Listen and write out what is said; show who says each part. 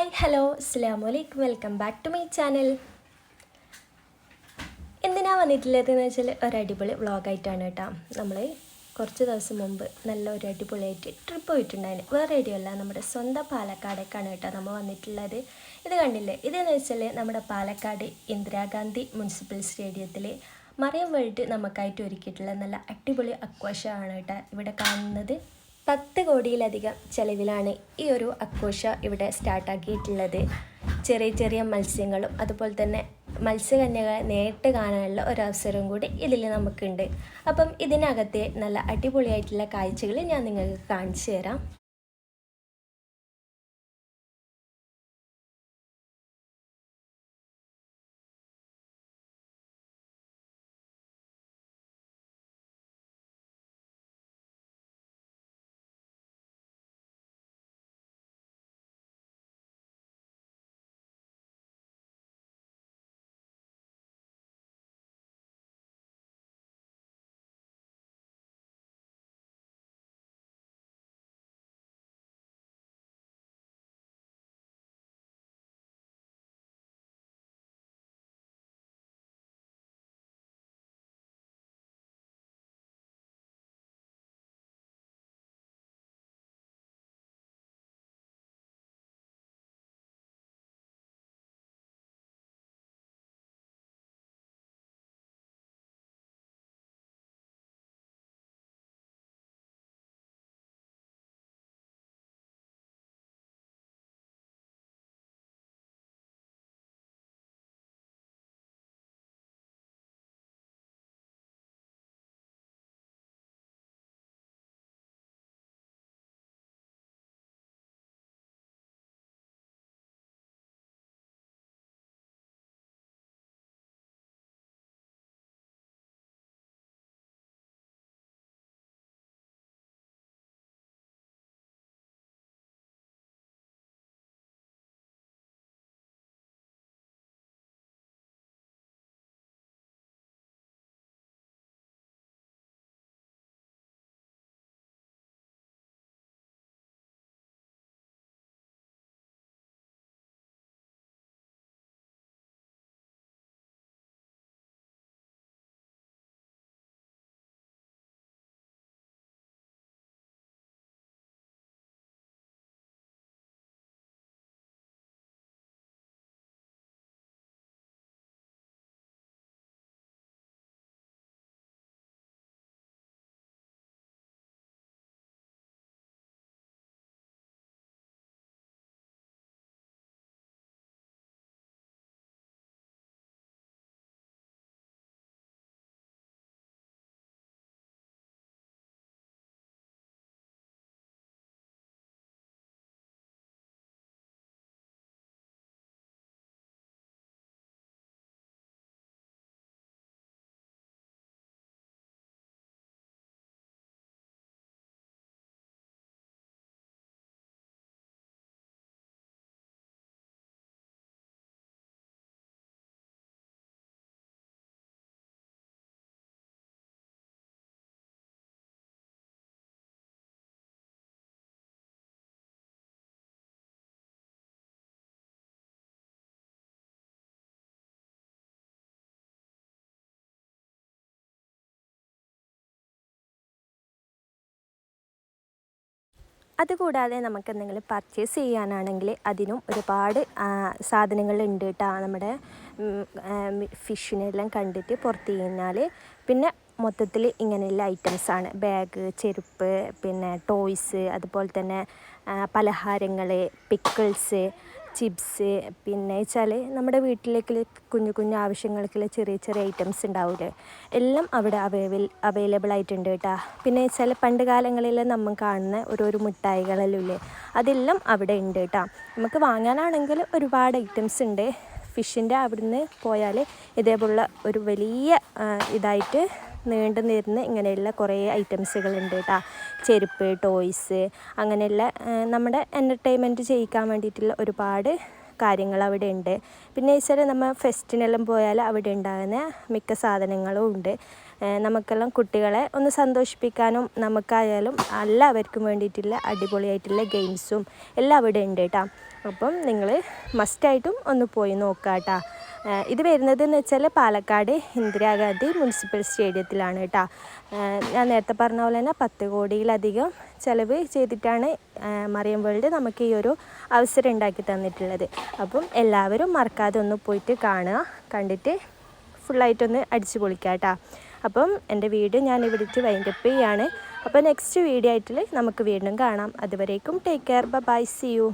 Speaker 1: Hi hello അസ്സാം വലൈക്കും welcome back to my channel. എന്തിനാ വന്നിട്ടുള്ളതെന്ന് വെച്ചാൽ ഒരു അടിപൊളി വ്ളോഗായിട്ടാണ് കേട്ടോ. നമ്മൾ കുറച്ച് ദിവസം മുമ്പ് നല്ല ഒരു അടിപൊളിയായിട്ട് ട്രിപ്പ് പോയിട്ടുണ്ടായിരുന്നു. വേറെ എവിടെയല്ല നമ്മുടെ സ്വന്തം പാലക്കാടേക്കാണ് കേട്ടോ നമ്മൾ വന്നിട്ടുള്ളത്. ഇത് കണ്ടില്ലേ? ഇതെന്ന് വെച്ചാൽ നമ്മുടെ പാലക്കാട് ഇന്ദിരാഗാന്ധി മുനിസിപ്പൽ സ്റ്റേഡിയത്തിൽ മറിയം വേൾഡ് നമുക്കായിട്ട് ഒരുക്കിയിട്ടുള്ള നല്ല അടിപൊളി അക്വാഷമാണ് കേട്ടോ ഇവിടെ കാണുന്നത്. പത്ത് കോടിയിലധികം ചെലവിലാണ് ഈ ഒരു അക്കോഷ ഇവിടെ സ്റ്റാർട്ടാക്കിയിട്ടുള്ളത്. ചെറിയ ചെറിയ മത്സ്യങ്ങളും അതുപോലെ തന്നെ മത്സ്യകന്യകളെ നേരിട്ട് കാണാനുള്ള ഒരവസരവും കൂടി ഇതിൽ നമുക്കുണ്ട്. അപ്പം ഇതിനകത്തെ നല്ല അടിപൊളിയായിട്ടുള്ള കാഴ്ചകൾ ഞാൻ നിങ്ങൾക്ക് കാണിച്ചു തരാം. അതുകൂടാതെ നമുക്ക് എന്തെങ്കിലും പർച്ചേസ് ചെയ്യാനാണെങ്കിൽ അതിനും ഒരുപാട് സാധനങ്ങളുണ്ട് കേട്ടോ നമ്മുടെ ഫിഷിനെല്ലാം കണ്ടിട്ട് പുറത്ത് കഴിഞ്ഞാൽ പിന്നെ മൊത്തത്തിൽ ഇങ്ങനെയുള്ള ഐറ്റംസാണ് ബാഗ് ചെരുപ്പ് പിന്നെ ടോയ്സ് അതുപോലെ തന്നെ പലഹാരങ്ങൾ പിക്കിൾസ് ചിപ്സ് പിന്നെ വെച്ചാൽ നമ്മുടെ വീട്ടിലേക്ക് കുഞ്ഞു കുഞ്ഞു ആവശ്യങ്ങൾക്കുള്ള ചെറിയ ചെറിയ ഐറ്റംസ് ഉണ്ടാവില്ലേ എല്ലാം അവിടെ അവൈലബിൾ അവൈലബിൾ ആയിട്ടുണ്ട് കേട്ടോ. പിന്നെ വെച്ചാൽ പണ്ട് കാലങ്ങളിൽ നമ്മൾ കാണുന്ന ഓരോരോ മിഠായികളെല്ലാം ഇല്ലേ അതെല്ലാം അവിടെ ഉണ്ട് കേട്ടോ. നമുക്ക് വാങ്ങാനാണെങ്കിൽ ഒരുപാട് ഐറ്റംസ് ഉണ്ട്. ഫിഷിന്റെ അവിടുന്ന് പോയാൽ ഇതേപോലുള്ള ഒരു വലിയ ഇതായിട്ട് നീണ്ടു നിരുന്ന് ഇങ്ങനെയുള്ള കുറേ ഐറ്റംസുകളുണ്ട് കേട്ടോ. ചെരുപ്പ് ടോയ്സ് അങ്ങനെയുള്ള നമ്മുടെ എന്റർടൈൻമെന്റ് ചെയ്യിക്കാൻ വേണ്ടിയിട്ടുള്ള ഒരുപാട് കാര്യങ്ങൾ അവിടെ ഉണ്ട്. പിന്നെ വെച്ചാൽ നമ്മൾ ഫെസ്റ്റിനെല്ലാം പോയാൽ അവിടെ ഉണ്ടാകുന്ന മിക്ക സാധനങ്ങളും ഉണ്ട്. നമുക്കെല്ലാം കുട്ടികളെ ഒന്ന് സന്തോഷിപ്പിക്കാനും നമുക്കായാലും എല്ലാവർക്കും വേണ്ടിയിട്ടുള്ള അടിപൊളിയായിട്ടുള്ള ഗെയിംസും എല്ലാം അവിടെ ഉണ്ട് കേട്ടോ. അപ്പം നിങ്ങൾ മസ്റ്റായിട്ടും ഒന്ന് പോയി നോക്കാം കേട്ടോ ഇത് വരുന്നത് എന്ന് വെച്ചാൽ പാലക്കാട് ഇന്ദിരാഗാന്ധി മുനിസിപ്പൽ സ്റ്റേഡിയത്തിലാണ് കേട്ടോ. ഞാൻ നേരത്തെ പറഞ്ഞ പോലെ തന്നെ പത്ത് കോടിയിലധികം ചിലവ് ചെയ്തിട്ടാണ് മറിയം വേൾഡ് നമുക്ക് ഈ ഒരു അവസരം ഉണ്ടാക്കി തന്നിട്ടുള്ളത്. അപ്പം എല്ലാവരും മറക്കാതെ ഒന്ന് പോയിട്ട് കാണുക കണ്ടിട്ട് ഫുള്ളായിട്ടൊന്ന് അടിച്ചു പൊളിക്കാം കേട്ടോ. അപ്പം എന്റെ വീഡിയോ ഞാൻ ഇവിടേക്ക് വൈൻഡപ്പ് ചെയ്യാണ്. അപ്പോൾ നെക്സ്റ്റ് വീഡിയോ ആയിട്ട് നമുക്ക് വീണ്ടും കാണാം. അതുവരേക്കും take care bye see you